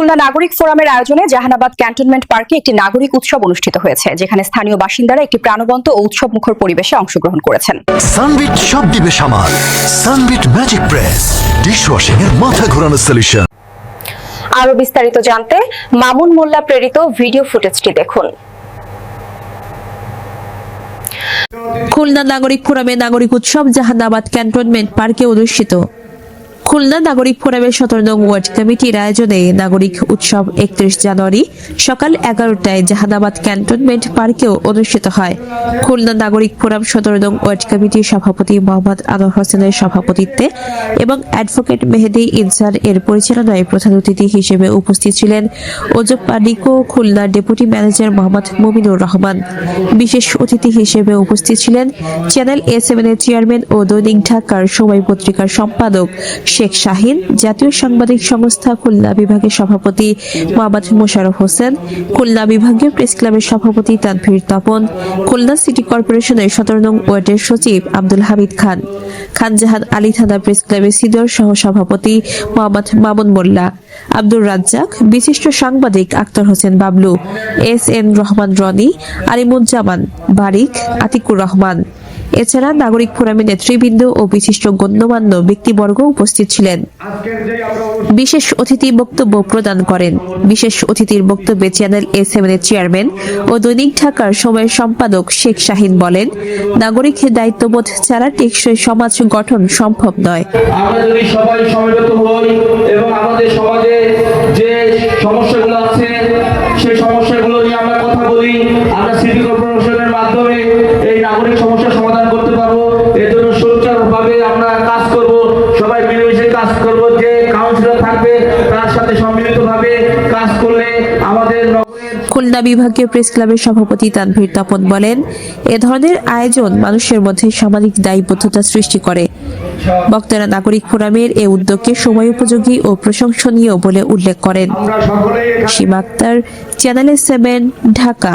খুলনা নাগরিক ফোরামের আয়োজনে জাহানাবাদ ক্যান্টনমেন্ট পার্কে একটি নাগরিক উৎসব অনুষ্ঠিত হয়েছে যেখানে স্থানীয় বাসিন্দারা একটি প্রাণবন্ত ও উৎসব মুখর পরিবেশে অংশগ্রহণ করেছেন। সানবিট সব দিবে সামাল। সানবিট ম্যাজিক প্রেস ডিশওয়াশিং এর মাথা ঘোরানো সলিউশন আরও বিস্তারিত জানতে মামুন মোল্লা প্রেরিত ভিডিও ফুটেজটি দেখুন। খুলনা নাগরিক ফোরামে নাগরিক উৎসব জাহানাবাদ ক্যান্টনমেন্ট পার্কে অনুষ্ঠিত। খুলনা নাগরিক ফোরামের সতেরো নং ওয়ার্ড কমিটির আয়োজনে নাগরিক উৎসব একত্রিশ জানুয়ারি সকাল এগারোটায় জাহানাবাদ ক্যান্টনমেন্ট পার্কেও অনুষ্ঠিত হয়। খুলনা নাগরিক ফোরাম সতেরো নং ওয়ার্ড কমিটির সভাপতি মোহাম্মদ আনোয়ার হোসেনের সভাপতিত্বে এবং অ্যাডভোকেট মেহেদি ইনসার এর পরিচালনায় প্রধান অতিথি হিসেবে উপস্থিত ছিলেন ওজপ্পা নিকো খুলনা ডেপুটি ম্যানেজার মোহাম্মদ মুমিনুর রহমান। বিশেষ অতিথি হিসেবে উপস্থিত ছিলেন চ্যানেল এ সেভেনের চেয়ারম্যান ও দৈনিক ঢাকার সময় পত্রিকার সম্পাদক শেখ শাহিন, জাতীয় সাংবাদিক সংস্থা খুলনা বিভাগের সভাপতি মোহাম্মদ মোশারফ হোসেন, খুলনা বিভাগীয় প্রেস ক্লাবের সভাপতি তানভীর তপন, খুলনা সিটি কর্পোরেশনের সতেরো নং ওয়ার্ডের সচিব আব্দুল হামিদ খান খানজাহান আলী থানা প্রেস ক্লাবের সিনিয়র সহ সভাপতি মোহাম্মদ মামুন মোল্লা, আব্দুর রাজ্জাক, বিশিষ্ট সাংবাদিক আক্তার হোসেন বাবলু, এস এন রহমান রনি, আলিমুজ্জামান বারিক, আতিকুর রহমান। এছাড়া নাগরিক ফোরামের নেতৃবৃন্দ ও বিশিষ্ট গণ্যমান্য ব্যক্তিবর্গ উপস্থিত ছিলেন। বিশেষ অতিথি বক্তব্য প্রদান করেন। বিশেষ অতিথির বক্তব্যে চ্যানেল এ সেভেনের চেয়ারম্যান ও দৈনিক ঢাকার সময়ের সম্পাদক শেখ শাহিন বলেন, নাগরিক দায়িত্ববোধ ছাড়া টেকসই সমাজ গঠন সম্ভব নয়। আমরা যদি সবাই সমবেত হই এবং আমাদের সমাজে যে সমস্যাগুলো আছে, সেই সমস্যাগুলো নিয়ে আমরা কথা বলি, আমরা সিটি কর্পোরেশনের মাধ্যমে এই নাগরিক সমস্যার খুলনা বিভাগীয় প্রেস ক্লাবের সভাপতি তানভীর তপন বলেন এ ধরনের আয়োজন মানুষের মধ্যে সামাজিক দায়বদ্ধতা সৃষ্টি করে। বক্তারা নাগরিক ফোরামের এ উদ্যোগকে সময় উপযোগী ও প্রশংসনীয় বলে উল্লেখ করেন। Sima Akter channel seven Dhaka.